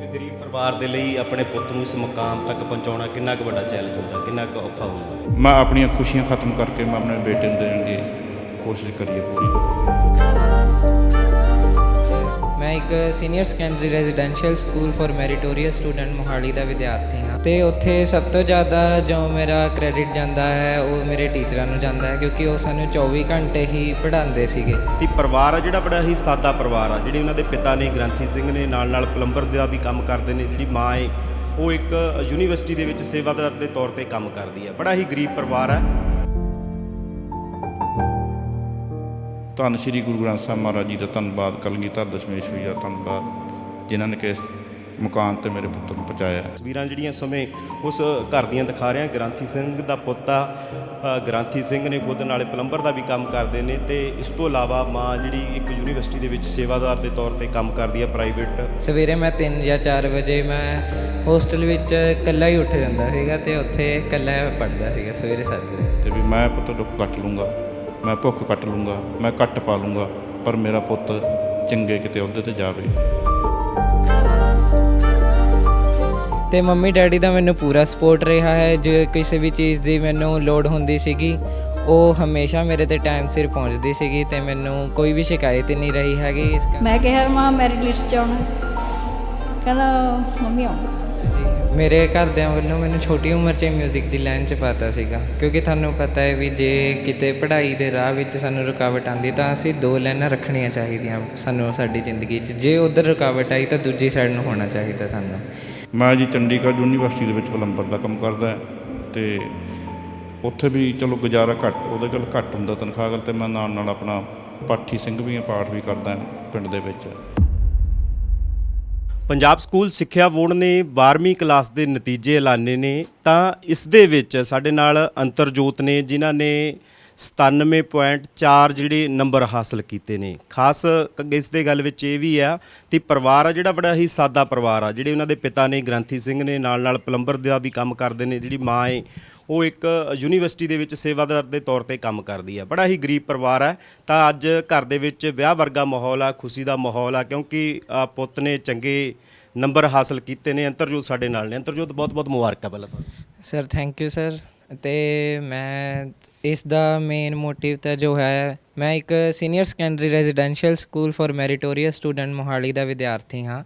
ਇੱਕ ਗਰੀਬ ਪਰਿਵਾਰ ਦੇ ਲਈ ਆਪਣੇ ਪੁੱਤ ਨੂੰ ਇਸ ਮੁਕਾਮ ਤੱਕ ਪਹੁੰਚਾਉਣਾ ਕਿੰਨਾ ਕੁ ਵੱਡਾ ਚੈਲੰਜ ਹੁੰਦਾ ਕਿੰਨਾ ਕੁ ਔਖਾ ਹੁੰਦਾ? ਮੈਂ ਆਪਣੀਆਂ ਖੁਸ਼ੀਆਂ ਖਤਮ ਕਰਕੇ ਮੈਂ ਆਪਣੇ ਬੇਟੇ ਨੂੰ ਦੇਣ ਦੀ ਕੋਸ਼ਿਸ਼ ਕਰੀਏ ਪੂਰੀ। ਮੈਂ ਇੱਕ senior secondary residential school for meritorious student Mohali ਦਾ ਵਿਦਿਆਰਥੀ ਹਾਂ। ਤੇ ਉੱਥੇ ਸਭ ਤੋਂ ਜ਼ਿਆਦਾ ਜੋ ਮੇਰਾ ਕ੍ਰੈਡਿਟ ਜਾਂਦਾ ਹੈ ਉਹ ਮੇਰੇ ਟੀਚਰਾਂ ਨੂੰ ਜਾਂਦਾ ਹੈ ਕਿਉਂਕਿ ਉਹ ਸਾਨੂੰ 24 ਘੰਟੇ ਹੀ ਪੜ੍ਹਾਉਂਦੇ ਸੀਗੇ। ਤੇ ਪਰਿਵਾਰ ਆ ਜਿਹੜਾ ਬੜਾ ਹੀ ਸਾਦਾ ਪਰਿਵਾਰ ਆ ਜਿਹੜੇ ਉਹਨਾਂ ਦੇ ਪਿਤਾ ਨੇ ਗ੍ਰੰਥੀ ਸਿੰਘ ਨੇ ਨਾਲ ਨਾਲ ਪਲੰਬਰ ਦਾ ਵੀ ਕੰਮ ਕਰਦੇ ਨੇ ਜਿਹੜੀ ਮਾਂ ਏ ਉਹ ਇੱਕ ਯੂਨੀਵਰਸਿਟੀ ਦੇ ਵਿੱਚ ਸੇਵਾਦਾਰ ਦੇ ਤੌਰ ਤੇ ਕੰਮ ਕਰਦੀ ਹੈ ਬੜਾ ਹੀ ਗਰੀਬ ਪਰਿਵਾਰ ਹੈ ਧੰਨ ਸ਼੍ਰੀ ਗੁਰੂ ਗ੍ਰੰਥ ਸਾਹਿਬ ਮਹਾਰਾਜ ਜੀ ਦਾ ਧੰਨਵਾਦ ਕਲਗੀਧਰ ਦਸ਼ਮੇਸ਼ ਜੀ ਦਾ ਧੰਨਵਾਦ ਜਿਨ੍ਹਾਂ ਨੇ ਕਿ ਮੁਕਾਮ ਤੇ ਮੇਰੇ ਪੁੱਤਰ ਨੂੰ ਪਹੁੰਚਾਇਆ। ਤਸਵੀਰਾਂ ਜਿਹੜੀਆਂ ਸਮੇਂ ਉਸ ਘਰ ਦੀਆਂ ਦਿਖਾ ਰਿਹਾ ਗ੍ਰੰਥੀ ਸਿੰਘ ਦਾ ਪੁੱਤ ਗ੍ਰੰਥੀ ਸਿੰਘ ਨੇ ਖੁਦ ਨਾਲੇ ਪਲੰਬਰ ਦਾ ਵੀ ਕੰਮ ਕਰਦੇ ਨੇ ਤੇ ਇਸ ਤੋਂ ਇਲਾਵਾ ਮਾਂ ਜਿਹੜੀ ਇੱਕ ਯੂਨੀਵਰਸਿਟੀ ਦੇ ਵਿੱਚ ਸੇਵਾਦਾਰ ਦੇ ਤੌਰ ਤੇ ਕੰਮ ਕਰਦੀ ਹੈ ਪ੍ਰਾਈਵੇਟ। ਸਵੇਰੇ ਮੈਂ 3 ਜਾਂ 4 ਵਜੇ ਮੈਂ ਹੋਸਟਲ ਵਿੱਚ ਇਕੱਲਾ ਹੀ ਉੱਠ ਜਾਂਦਾ ਸੀਗਾ ਤੇ ਉੱਥੇ ਇਕੱਲਾ ਪੜ੍ਹਦਾ ਸੀਗਾ ਸਵੇਰੇ ਸਾਜਰੇ ਤੇ ਵੀ ਮੈਂ ਪੁੱਤ ਦੁੱਖ ਕੱਟ ਲੂੰਗਾ ਮੈਂ ਭੁੱਖ ਕੱਟ ਲੂੰਗਾ ਮੈਂ ਕੱਟ ਪਾ ਲੂੰਗਾ ਪਰ ਮੇਰਾ ਪੁੱਤ ਚੰਗੇ ਕਿਤੇ ਅਹੁਦੇ ਤੇ ਜਾਵੇ। ਤੇ ਮੰਮੀ ਡੈਡੀ ਦਾ ਮੈਨੂੰ ਪੂਰਾ ਸਪੋਰਟ ਰਿਹਾ ਹੈ। ਜੇ ਕਿਸੇ ਵੀ ਚੀਜ਼ ਦੀ ਮੈਨੂੰ ਲੋੜ ਹੁੰਦੀ ਸੀਗੀ ਉਹ ਹਮੇਸ਼ਾ ਮੇਰੇ ਤੇ ਟਾਈਮ ਸਿਰ ਪਹੁੰਚਦੀ ਸੀਗੀ ਤੇ ਮੈਨੂੰ ਕੋਈ ਵੀ ਸ਼ਿਕਾਇਤ ਨਹੀਂ ਰਹੀ ਹੈਗੀ ਇਸ ਕਰਕੇ। ਮੈਂ ਕਿਹਾ ਮਾਂ ਮੈਰਿਟ ਲਿਸਟ 'ਚ ਆਉਣਾ। ਕਹਿੰਦਾ ਮੰਮੀ ਆਉਂਗਾ ਮੇਰੇ ਘਰਦਿਆਂ ਵੱਲੋਂ ਮੈਨੂੰ ਛੋਟੀ ਉਮਰ 'ਚ ਮਿਊਜ਼ਿਕ ਦੀ ਲਾਈਨ 'ਚ ਪਾਤਾ ਸੀਗਾ। ਕਿਉਂਕਿ ਤੁਹਾਨੂੰ ਪਤਾ ਹੈ ਵੀ ਜੇ ਕਿਤੇ ਪੜ੍ਹਾਈ ਦੇ ਰਾਹ ਵਿੱਚ ਸਾਨੂੰ ਰੁਕਾਵਟ ਆਉਂਦੀ ਤਾਂ ਅਸੀਂ ਦੋ ਲਾਈਨਾਂ ਰੱਖਣੀਆਂ ਚਾਹੀਦੀਆਂ ਸਾਨੂੰ ਸਾਡੀ ਜ਼ਿੰਦਗੀ 'ਚ। ਜੇ ਉਧਰ ਰੁਕਾਵਟ ਆਈ ਤਾਂ ਦੂਜੀ ਸਾਈਡ ਨੂੰ ਹੋਣਾ ਚਾਹੀਦਾ ਸਾਨੂੰ। ਮੈਂ ਜੀ ਚੰਡੀਗੜ੍ਹ ਯੂਨੀਵਰਸਿਟੀ ਦੇ ਵਿੱਚ ਪਲੰਬਰ ਦਾ ਕੰਮ ਕਰਦਾ ਹਾਂ ਤੇ ਉੱਥੇ ਵੀ ਚਲੋ ਗੁਜ਼ਾਰਾ ਘੱਟ, ਉਹਦੇ ਕੋਲ ਘੱਟ ਹੁੰਦਾ ਤਨਖਾਹ ਗੱਲ ਤੇ ਮੈਂ ਨਾਲ ਨਾਲ ਆਪਣਾ ਪਾਠੀ ਸਿੰਘ ਵੀ ਹਾਂ, ਪਾਠ ਵੀ ਕਰਦਾ ਪਿੰਡ ਦੇ ਵਿੱਚ। ਪੰਜਾਬ ਸਕੂਲ ਸਿੱਖਿਆ ਬੋਰਡ ਨੇ 12ਵੀਂ ਕਲਾਸ ਦੇ ਨਤੀਜੇ ਐਲਾਨੇ ਨੇ ਤਾਂ ਇਸ ਦੇ ਵਿੱਚ ਸਾਡੇ ਨਾਲ ਅੰਤਰਜੋਤ ਨੇ, ਜਿਨ੍ਹਾਂ ਨੇ 97.4 ਜਿਹੜੇ ਨੰਬਰ ਹਾਸਲ ਕੀਤੇ ਨੇ। ਖਾਸ ਇਸ ਦੇ ਗੱਲ ਵਿੱਚ ਇਹ ਵੀ ਆ ਤੇ ਪਰਿਵਾਰ ਆ ਜਿਹੜਾ ਬੜਾ ਹੀ ਸਾਦਾ ਪਰਿਵਾਰ ਆ, ਜਿਹੜੇ ਉਹਨਾਂ ਦੇ ਪਿਤਾ ਨੇ ਗ੍ਰੰਥੀ ਸਿੰਘ ਨੇ ਨਾਲ ਨਾਲ ਪਲੰਬਰ ਦਾ ਵੀ ਕੰਮ ਕਰਦੇ ਨੇ, ਜਿਹੜੀ ਮਾਂ ਏ, ਉਹ ਇੱਕ ਯੂਨੀਵਰਸਿਟੀ ਦੇ ਵਿੱਚ ਸੇਵਾਦਾਰ ਦੇ ਤੌਰ ਤੇ ਕੰਮ ਕਰਦੀ ਹੈ ਬੜਾ ਹੀ ਗਰੀਬ ਪਰਿਵਾਰ ਹੈ ਤਾਂ ਅੱਜ ਘਰ ਦੇ ਵਿੱਚ ਵਿਆਹ ਵਰਗਾ ਮਾਹੌਲ ਆ, ਖੁਸ਼ੀ ਦਾ ਮਾਹੌਲ ਆ, ਕਿਉਂਕਿ ਪੁੱਤ ਨੇ ਚੰਗੇ ਨੰਬਰ ਹਾਸਲ ਕੀਤੇ ਨੇ, ਅੰਤਰਜੋਤ ਸਾਡੇ ਨਾਲ ਨੇ। ਅੰਤਰਜੋਤ ਬਹੁਤ ਬਹੁਤ ਮੁਬਾਰਕਾਂ ਪਹਿਲਾਂ ਤੁਹਾਨੂੰ। ਸਰ ਥੈਂਕ ਯੂ ਸਰ ਤੇ ਮੈਂ ਇਸ ਦਾ ਮੇਨ ਮੋਟਿਵ ਤਾਂ ਜੋ ਹੈ, ਮੈਂ ਇੱਕ senior secondary residential school for meritorious student Mohali ਦਾ ਵਿਦਿਆਰਥੀ ਹਾਂ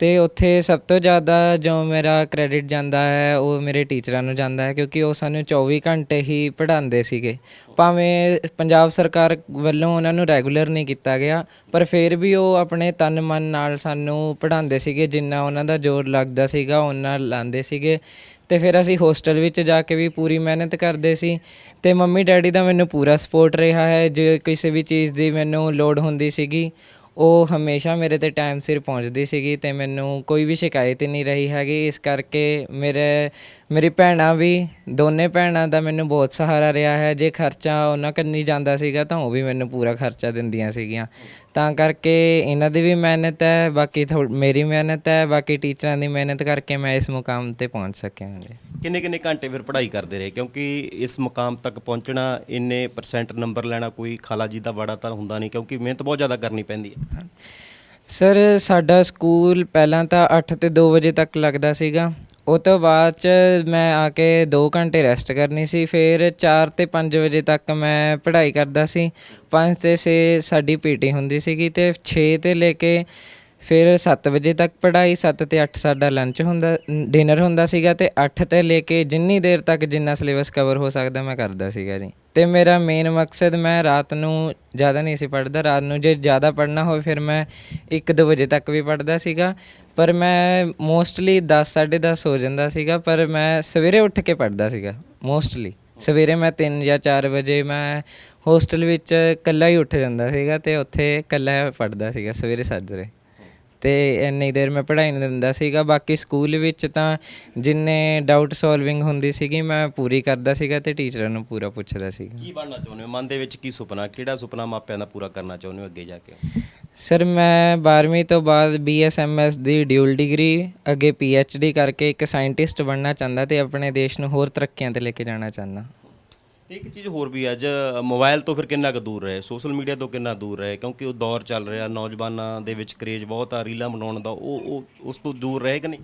ਤੇ ਉੱਥੇ ਸਭ ਤੋਂ ਜ਼ਿਆਦਾ ਜੋ ਮੇਰਾ ਕ੍ਰੈਡਿਟ ਜਾਂਦਾ ਹੈ, ਉਹ ਮੇਰੇ ਟੀਚਰਾਂ ਨੂੰ ਜਾਂਦਾ ਹੈ ਕਿਉਂਕਿ ਉਹ ਸਾਨੂੰ 24 ਘੰਟੇ ਹੀ ਪੜ੍ਹਾਉਂਦੇ ਸੀਗੇ। ਭਾਵੇਂ ਪੰਜਾਬ ਸਰਕਾਰ ਵੱਲੋਂ ਉਹਨਾਂ ਨੂੰ ਰੈਗੂਲਰ ਨਹੀਂ ਕੀਤਾ ਗਿਆ, ਪਰ ਫਿਰ ਵੀ ਉਹ ਆਪਣੇ ਤਨ ਮਨ ਨਾਲ ਸਾਨੂੰ ਪੜ੍ਹਾਉਂਦੇ ਸੀਗੇ, ਜਿੰਨਾ ਉਹਨਾਂ ਦਾ ਜ਼ੋਰ ਲੱਗਦਾ ਸੀਗਾ, ਉਹਨਾਂ ਲਾਉਂਦੇ ਸੀਗੇ। ਤੇ ਫਿਰ ਅਸੀਂ ਹੋਸਟਲ ਵਿੱਚ ਜਾ ਕੇ ਵੀ ਪੂਰੀ ਮਿਹਨਤ ਕਰਦੇ ਸੀ ਤੇ ਮੰਮੀ ਡੈਡੀ ਦਾ ਮੈਨੂੰ ਪੂਰਾ ਸਪੋਰਟ ਰਿਹਾ ਹੈ, ਜੇ ਕਿਸੇ ਵੀ ਚੀਜ਼ ਦੀ ਮੈਨੂੰ ਲੋੜ ਹੁੰਦੀ ਸੀਗੀ, ਉਹ ਹਮੇਸ਼ਾ ਮੇਰੇ ਤੇ ਟਾਈਮ ਸਿਰ ਪਹੁੰਚਦੀ ਸੀਗੀ ਤੇ ਮੈਨੂੰ ਕੋਈ ਵੀ ਸ਼ਿਕਾਇਤ ਨਹੀਂ ਰਹੀ ਹੈਗੀ, ਇਸ ਕਰਕੇ ਮੇਰੇ ਮੇਰੀ ਭੈਣਾਂ ਵੀ ਦੋਨੇ ਭੈਣਾਂ ਦਾ ਮੈਨੂੰ ਬਹੁਤ ਸਹਾਰਾ ਰਿਹਾ ਹੈ। ਜੇ ਖਰਚਾ ਉਹਨਾਂ ਕੰਨੀ ਜਾਂਦਾ ਸੀਗਾ ਤਾਂ ਉਹ ਵੀ ਮੈਨੂੰ ਪੂਰਾ ਖਰਚਾ ਦਿੰਦੀਆਂ ਸੀਗੀਆਂ। ਤਾਂ ਕਰਕੇ ਇਹਨਾਂ ਦੀ ਵੀ ਮਿਹਨਤ ਹੈ ਬਾਕੀ ਮੇਰੀ ਮਿਹਨਤ ਹੈ ਬਾਕੀ ਟੀਚਰਾਂ ਦੀ ਮਿਹਨਤ ਕਰਕੇ ਮੈਂ ਇਸ ਮੁਕਾਮ ਤੇ ਪਹੁੰਚ ਸਕਿਆ ਹਾਂ ਜੀ। ਕਿੰਨੇ ਕਿੰਨੇ ਘੰਟੇ ਫਿਰ ਪੜ੍ਹਾਈ ਕਰਦੇ ਰਹੇ? ਕਿਉਂਕਿ ਇਸ ਮੁਕਾਮ ਤੱਕ ਪਹੁੰਚਣਾ ਇੰਨੇ ਪਰਸੈਂਟ ਨੰਬਰ ਲੈਣਾ ਕੋਈ ਖਾਲਾ ਜੀ ਦਾ ਵਾੜਾ ਤਾਂ ਹੁੰਦਾ ਨਹੀਂ ਕਿਉਂਕਿ ਮਿਹਨਤ ਬਹੁਤ ਜ਼ਿਆਦਾ ਕਰਨੀ ਪੈਂਦੀ ਹੈ। ਸਰ ਸਾਡਾ ਸਕੂਲ ਪਹਿਲਾਂ ਤਾਂ 8 ਤੇ 2 ਵਜੇ ਤੱਕ ਲੱਗਦਾ ਸੀਗਾ। ਉਹ ਤੋਂ ਬਾਅਦ ਚ ਮੈਂ ਆ ਕੇ 2 ਘੰਟੇ ਰੈਸਟ ਕਰਨੀ ਸੀ, ਫਿਰ 4 ਤੇ 5 ਵਜੇ ਤੱਕ ਮੈਂ ਪੜ੍ਹਾਈ ਕਰਦਾ ਸੀ। 5 ਤੇ 6 ਸਾਡੀ ਪੀਟੀ ਹੁੰਦੀ ਸੀਗੀ ਤੇ 6 ਤੇ ਲੈ ਕੇ ਫਿਰ 7 ਵਜੇ ਤੱਕ ਪੜ੍ਹਾਈ 7 ਤੇ 8 ਸਾਡਾ ਲੰਚ ਹੁੰਦਾ ਡਿਨਰ ਹੁੰਦਾ ਸੀਗਾ ਤੇ 8 ਤੇ ਲੈ ਕੇ ਜਿੰਨੀ ਦੇਰ ਤੱਕ ਜਿੰਨਾ ਸਿਲੇਬਸ ਕਵਰ ਹੋ ਸਕਦਾ ਮੈਂ ਕਰਦਾ ਸੀਗਾ ਜੀ। ਤੇ ਮੇਰਾ ਮੇਨ ਮਕਸਦ ਮੈਂ ਰਾਤ ਨੂੰ ਜ਼ਿਆਦਾ ਨਹੀਂ ਸੀ ਪੜ੍ਹਦਾ, ਰਾਤ ਨੂੰ ਜੇ ਜ਼ਿਆਦਾ ਪੜ੍ਹਨਾ ਹੋਵੇ ਫਿਰ ਮੈਂ 1-2 ਵਜੇ ਤੱਕ ਵੀ ਪੜ੍ਹਦਾ ਸੀਗਾ। ਪਰ ਮੈਂ ਮੋਸਟਲੀ 10 10:30 ਹੋ ਜਾਂਦਾ ਸੀਗਾ, ਪਰ ਮੈਂ ਸਵੇਰੇ ਉੱਠ ਕੇ ਪੜ੍ਹਦਾ ਸੀਗਾ ਮੋਸਟਲੀ ਸਵੇਰੇ ਮੈਂ 3 ਜਾਂ 4 ਵਜੇ ਮੈਂ ਹੋਸਟਲ ਵਿੱਚ ਇਕੱਲਾ ਹੀ ਉੱਠ ਜਾਂਦਾ ਸੀਗਾ ਤੇ ਉੱਥੇ ਇਕੱਲਾ ਪੜ੍ਹਦਾ ਸੀਗਾ, ਸਵੇਰੇ ਸਾਜਰੇ। ਤੇ ਇੰਨੀ ਦੇਰ ਮੈਂ ਪੜ੍ਹਾਈ ਨਹੀਂ ਦਿੰਦਾ ਸੀਗਾ। ਬਾਕੀ ਸਕੂਲ ਵਿੱਚ ਤਾਂ ਜਿੰਨੇ ਡਾਊਟ ਸੋਲਵਿੰਗ ਹੁੰਦੀ ਸੀਗੀ ਮੈਂ ਪੂਰੀ ਕਰਦਾ ਸੀਗਾ ਤੇ ਟੀਚਰਾਂ ਨੂੰ ਪੂਰਾ ਪੁੱਛਦਾ ਸੀਗਾ। ਕੀ ਬਣਨਾ ਚਾਹੁੰਦੇ ਹੋ? ਮਨ ਦੇ ਵਿੱਚ ਕੀ ਸੁਪਨਾ? ਕਿਹੜਾ ਸੁਪਨਾ ਮਾਪਿਆਂ ਦਾ ਪੂਰਾ ਕਰਨਾ ਚਾਹੁੰਦੇ ਹੋ ਅੱਗੇ ਜਾ ਕੇ? ਸਰ ਮੈਂ 12ਵੀਂ ਤੋਂ ਬਾਅਦ ਬੀਐਸਐਮਐਸ ਦੀ ਡਿਊਲ ਡਿਗਰੀ ਅੱਗੇ ਪੀਐਚਡੀ ਕਰਕੇ ਇੱਕ ਸਾਇੰਟਿਸਟ ਬਣਨਾ ਚਾਹੁੰਦਾ ਤੇ ਆਪਣੇ ਦੇਸ਼ ਨੂੰ ਹੋਰ ਤਰੱਕੀਆਂ ਤੇ ਲੈ ਕੇ ਜਾਣਾ ਚਾਹੁੰਦਾ। ਤੇ ਇੱਕ ਚੀਜ਼ ਹੋਰ ਵੀ ਹੈ ਅੱਜ ਮੋਬਾਈਲ ਤੋਂ ਫਿਰ ਕਿੰਨਾ ਕੁ ਦੂਰ ਰਹੇ? ਸੋਸ਼ਲ ਮੀਡੀਆ ਤੋਂ ਕਿੰਨਾ ਦੂਰ ਰਹੇ? ਕਿਉਂਕਿ ਉਹ ਦੌਰ ਚੱਲ ਰਿਹਾ ਨੌਜਵਾਨਾਂ ਦੇ ਵਿੱਚ ਕਰੇਜ ਬਹੁਤ ਆ ਰੀਲਾਂ ਬਣਾਉਣ ਦਾ ਉਹ ਉਹ ਉਸ ਤੋਂ ਦੂਰ ਰਹੇ ਕਿ ਨਹੀਂ?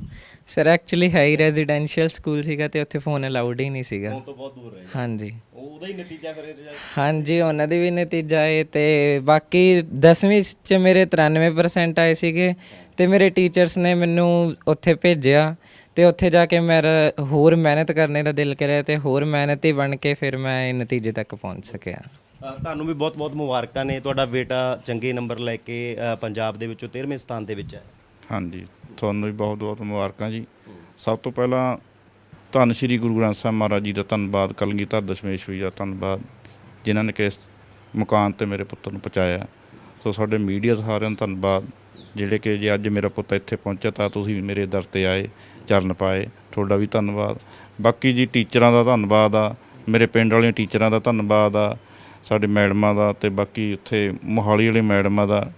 ਸਰ ਐਕਚੁਅਲੀ ਹੈ ਹੀ ਰੈਜ਼ੀਡੈਂਸ਼ੀਅਲ ਸਕੂਲ ਸੀਗਾ ਤੇ ਉੱਥੇ ਫੋਨ ਅਲਾਉਡ ਹੀ ਨਹੀਂ ਸੀਗਾ। ਤੋਂ ਬਹੁਤ ਦੂਰ ਰਹੇ। ਹਾਂਜੀ। ਉਹ ਉਹਦਾ ਹੀ ਨਤੀਜਾ ਫਿਰ ਇਹ ਰਿਹਾ। ਹਾਂਜੀ ਉਹਨਾਂ ਦੀ ਵੀ ਨਤੀਜਾ ਹੈ ਤੇ ਬਾਕੀ 10ਵੀਂ ਚ ਮੇਰੇ 93% ਆਏ ਸੀਗੇ ਤੇ ਮੇਰੇ ਟੀਚਰਸ ਨੇ ਮੈਨੂੰ ਉੱਥੇ ਭੇਜਿਆ ਤੇ ਉੱਥੇ ਜਾ ਕੇ ਮੇਰਾ ਹੋਰ ਮਿਹਨਤ ਕਰਨੇ ਦਾ ਦਿਲ ਕਰਿਆ ਤੇ ਹੋਰ ਮਿਹਨਤੀ ਬਣ ਕੇ ਫਿਰ ਮੈਂ ਇਹ ਨਤੀਜੇ ਤੱਕ ਪਹੁੰਚ ਸਕਿਆ। ਅ, ਤੁਹਾਨੂੰ ਵੀ ਬਹੁਤ-ਬਹੁਤ ਮੁਬਾਰਕਾਂ ਨੇ। ਤੁਹਾਡਾ ਬੇਟਾ ਚੰਗੇ ਨੰਬਰ ਲੈ ਕੇ ਅ, ਪੰਜਾਬ ਦੇ ਵਿੱਚੋਂ 13ਵੇਂ ਸਥਾਨ ਦੇ ਵਿੱਚ ਹੈ। ਹਾਂਜੀ ਤੁਹਾਨੂੰ ਵੀ ਬਹੁਤ ਬਹੁਤ ਮੁਬਾਰਕਾਂ ਜੀ। ਸਭ ਤੋਂ ਪਹਿਲਾਂ ਧੰਨ ਸ਼੍ਰੀ ਗੁਰੂ ਗ੍ਰੰਥ ਸਾਹਿਬ ਮਹਾਰਾਜ ਜੀ ਦਾ ਧੰਨਵਾਦ ਕਲਗੀਧਰ ਦਸ਼ਮੇਸ਼ ਜੀ ਦਾ ਧੰਨਵਾਦ ਜਿਨ੍ਹਾਂ ਨੇ ਕਿ ਇਸ ਮੁਕਾਮ ਤੇ ਮੇਰੇ ਪੁੱਤਰ ਨੂੰ ਪਹੁੰਚਾਇਆ। ਸੋ ਸਾਡੇ ਮੀਡੀਆ ਸਾਰਿਆਂ ਨੂੰ ਧੰਨਵਾਦ। ਜਿਹੜੇ ਕਿ ਜੇ ਅੱਜ ਮੇਰਾ ਪੁੱਤ ਇੱਥੇ ਪਹੁੰਚਿਆ ਤਾਂ ਤੁਸੀਂ ਵੀ ਮੇਰੇ ਦਰ ਤੇ ਆਏ। ਚਰਨ ਪਾਏ। ਤੁਹਾਡਾ ਵੀ ਧੰਨਵਾਦ। ਬਾਕੀ ਜੀ ਟੀਚਰਾਂ ਦਾ ਧੰਨਵਾਦ ਆ। ਮੇਰੇ ਪਿੰਡ ਵਾਲੀਆਂ ਟੀਚਰਾਂ ਦਾ ਧੰਨਵਾਦ ਆ। ਸਾਡੇ ਮੈਡਮਾਂ ਦਾ ਤੇ ਬਾਕੀ ਉੱਥੇ ਮੋਹਾਲੀ ਵਾਲੇ ਮੈਡਮਾਂ ਦਾ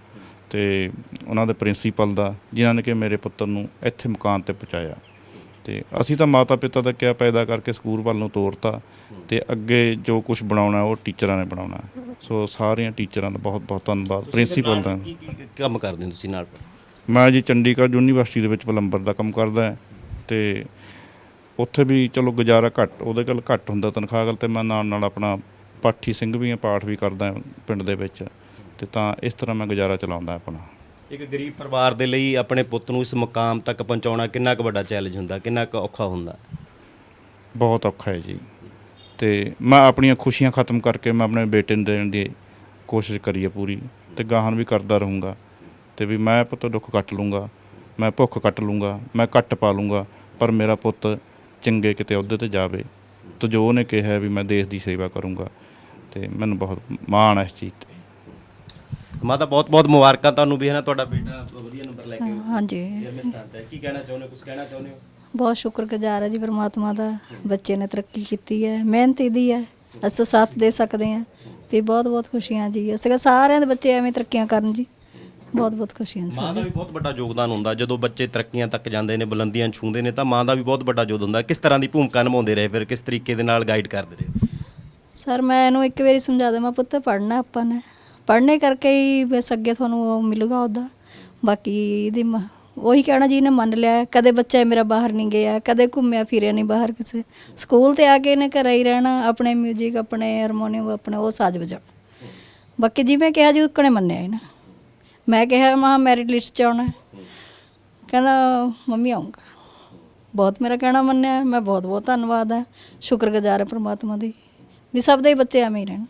ਤੇ ਉਹਨਾਂ ਦੇ ਪ੍ਰਿੰਸੀਪਲ ਦਾ ਜਿਨ੍ਹਾਂ ਨੇ ਕਿ ਮੇਰੇ ਪੁੱਤਰ ਨੂੰ ਇੱਥੇ ਮੁਕਾਮ ਤੇ ਪਹੁੰਚਾਇਆ। ਤੇ ਅਸੀਂ ਤਾਂ ਮਾਤਾ ਪਿਤਾ ਦਾ ਕਿਆ ਪੈਦਾ ਕਰਕੇ ਸਕੂਲ ਵੱਲ ਨੂੰ ਤੋਰਤਾ ਤੇ ਅੱਗੇ ਜੋ ਕੁਝ ਬਣਾਉਣਾ ਉਹ ਟੀਚਰਾਂ ਨੇ ਬਣਾਉਣਾ। ਸੋ ਸਾਰੀਆਂ ਟੀਚਰਾਂ ਦਾ ਬਹੁਤ ਬਹੁਤ ਧੰਨਵਾਦ। ਪ੍ਰਿੰਸੀਪਲ ਦਾ। ਕੀ ਕੀ ਕੰਮ ਕਰਦੇ ਹੋ ਤੁਸੀਂ ਨਾਲ? ਮੈਂ ਜੀ ਚੰਡੀਗੜ੍ਹ ਯੂਨੀਵਰਸਿਟੀ ਦੇ ਵਿੱਚ ਪਲੰਬਰ ਦਾ ਕੰਮ ਕਰਦਾ। ਹਾਂ ਤੇ ਉੱਥੇ ਵੀ ਚਲੋ ਗੁਜ਼ਾਰਾ ਘੱਟ ਉਹਦੇ ਕੋਲ ਘੱਟ ਹੁੰਦਾ ਤਨਖਾਹ ਗੱਲ ਤੇ ਮੈਂ ਨਾਲ ਨਾਲ ਆਪਣਾ ਪਾਠੀ ਸਿੰਘ ਵੀ ਹਾਂ ਪਾਠ ਵੀ ਕਰਦਾ ਪਿੰਡ ਦੇ ਵਿੱਚ। ਤੇ ਤਾਂ ਇਸ ਤਰ੍ਹਾਂ ਮੈਂ ਗੁਜ਼ਾਰਾ ਚਲਾਉਂਦਾ ਆਪਣਾ। ਇੱਕ ਗਰੀਬ ਪਰਿਵਾਰ ਦੇ ਲਈ ਆਪਣੇ ਪੁੱਤ ਨੂੰ ਇਸ ਮੁਕਾਮ ਤੱਕ ਪਹੁੰਚਾਉਣਾ ਕਿੰਨਾ ਕੁ ਵੱਡਾ ਚੈਲੰਜ ਹੁੰਦਾ ਕਿੰਨਾ ਕੁ ਔਖਾ ਹੁੰਦਾ? ਬਹੁਤ ਔਖਾ ਹੈ ਜੀ। ਤੇ ਮੈਂ ਆਪਣੀਆਂ ਖੁਸ਼ੀਆਂ ਖਤਮ ਕਰਕੇ ਮੈਂ ਆਪਣੇ ਬੇਟੇ ਨੂੰ ਦੇਣ ਦੀ ਕੋਸ਼ਿਸ਼ ਕਰੀ ਹੈ ਪੂਰੀ ਤੇ ਗਾਹਾਂ ਵੀ ਕਰਦਾ ਰਹੂੰਗਾ। ਤੇ ਵੀ ਮੈਂ ਪੁੱਤ ਦੁੱਖ ਕੱਟ ਲੂੰਗਾ ਮੈਂ ਭੁੱਖ ਕੱਟ ਲੂੰਗਾ ਮੈਂ ਕੱਟ ਪਾ ਲੂੰਗਾ। ਪਰ ਮੇਰਾ ਪੁੱਤ ਚੰਗੇ ਕਿਤੇ ਅਹੁਦੇ ਤੇ ਜਾਵੇ ਤੇ ਜੋ ਉਹਨੇ ਕਿਹਾ ਵੀ ਮੈਂ ਦੇਸ਼ ਦੀ ਸੇਵਾ ਕਰੂੰਗਾ ਤੇ ਮੈਨੂੰ ਬਹੁਤ ਮਾਣ ਹੈ ਇਸ ਚੀਜ਼ ਤੇ। ਮਾਤਾ ਬਹੁਤ ਬਹੁਤ ਮੁਬਾਰਕਾਂ ਤੁਹਾਨੂੰ ਵੀ ਹੈ ਨਾ ਤੁਹਾਡਾ ਬੇਟਾ ਵਧੀਆ ਨੰਬਰ ਲੈ ਕੇ ਹਾਂਜੀ। 13ਵੇਂ ਸਥਾਨ ਤੇ ਹੈ। ਕੀ ਕਹਿਣਾ ਚਾਹੁੰਦੇ ਹੋ? ਕੁਝ ਕਹਿਣਾ ਚਾਹੁੰਦੇ ਹੋ? ਬਹੁਤ ਸ਼ੁਕਰਗੁਜ਼ਾਰ ਹੈ ਜੀ ਪਰਮਾਤਮਾ ਦਾ ਬੱਚੇ ਨੇ ਤਰੱਕੀ ਕੀਤੀ ਹੈ ਮਿਹਨਤ ਇਹਦੀ ਹੈ ਅਸੀਂ ਤਾਂ ਸਾਥ ਦੇ ਸਕਦੇ ਹਾਂ ਵੀ ਬਹੁਤ ਬਹੁਤ ਖੁਸ਼ੀਆਂ ਜੀ। ਅਸੀਂ ਸਾਰਿਆਂ ਦੇ ਬੱਚੇ ਐਵੇਂ ਤਰੱਕੀਆਂ ਕਰਨ ਜੀ। ਬਹੁਤ ਬਹੁਤ ਖੁਸ਼ੀਆਂ ਨੇ ਮਾਂ ਦਾ ਵੀ ਬਹੁਤ ਵੱਡਾ ਯੋਗਦਾਨ ਹੁੰਦਾ ਜਦੋਂ ਬੱਚੇ ਤਰੱਕੀਆਂ ਤੱਕ ਜਾਂਦੇ ਨੇ ਬੁਲੰਦੀਆਂ ਛੂੰਹਦੇ ਨੇ ਤਾਂ ਮਾਂ ਦਾ ਵੀ ਬਹੁਤ ਵੱਡਾ ਯੋਗਦਾਨ ਹੁੰਦਾ। ਕਿਸ ਤਰ੍ਹਾਂ ਦੀ ਭੂਮਿਕਾ ਨਿਭਾਉਂਦੇ ਰਹੇ ਫਿਰ? ਕਿਸ ਤਰੀਕੇ ਦੇ ਨਾਲ ਗਾਈਡ ਕਰਦੇ ਰਹੇ? ਸਰ ਮੈਂ ਇਹਨੂੰ ਇੱਕ ਵਾਰੀ ਸਮਝਾ ਦੇਵਾਂ ਪੁੱਤ ਪੜ੍ਹਨਾ ਆਪਾਂ ਨੇ। ਪੜ੍ਹਨੇ ਕਰਕੇ ਹੀ ਬਸ ਅੱਗੇ ਤੁਹਾਨੂੰ ਉਹ ਮਿਲੂਗਾ ਉਹਦਾ। ਬਾਕੀ ਇਹਦੀ ਮ- ਉਹੀ ਕਹਿਣਾ ਜੀ ਨੇ ਮੰਨ ਲਿਆ ਕਦੇ ਬੱਚਾ ਮੇਰਾ ਬਾਹਰ ਨਹੀਂ ਗਿਆ ਕਦੇ ਘੁੰਮਿਆ ਫਿਰਿਆ ਨਹੀਂ ਬਾਹਰ ਕਿਸੇ। ਸਕੂਲ ਤੇ ਆ ਕੇ ਇਹਨੇ ਘਰੇ ਹੀ ਰਹਿਣਾ ਆਪਣੇ 뮤직 ਆਪਣੇ ਹਾਰਮੋਨੀਅਮ ਆਪਣੇ ਉਹ ਸਾਜ਼ ਵਜਾਉਣਾ ਬਾਕੀ ਜਿਵੇਂ ਕਿਹਾ ਜੀ ਉਕਣੇ ਮੰਨਿਆ ਇਹਨਾਂ। ਮੈਂ ਕਿਹਾ ਮਾਂ ਮੈਰਿਟ ਲਿਸਟ ਚ ਆਉਣਾ ਹੈ। ਕਹਿੰਦਾ, ਮੰਮੀ, ਆਉਂਗਾ। ਬਹੁਤ ਮੇਰਾ ਕਹਿਣਾ ਮੰਨਿਆ। ਮੈਂ ਬਹੁਤ ਬਹੁਤ ਧੰਨਵਾਦ ਹੈ। ਸ਼ੁਕਰਗੁਜ਼ਾਰ ਹਾਂ ਪ੍ਰਮਾਤਮਾ ਦੀ ਵੀ ਸਭ ਦੇ ਹੀ ਬੱਚੇ ਐਵੇਂ ਹੀ ਰਹਿਣ।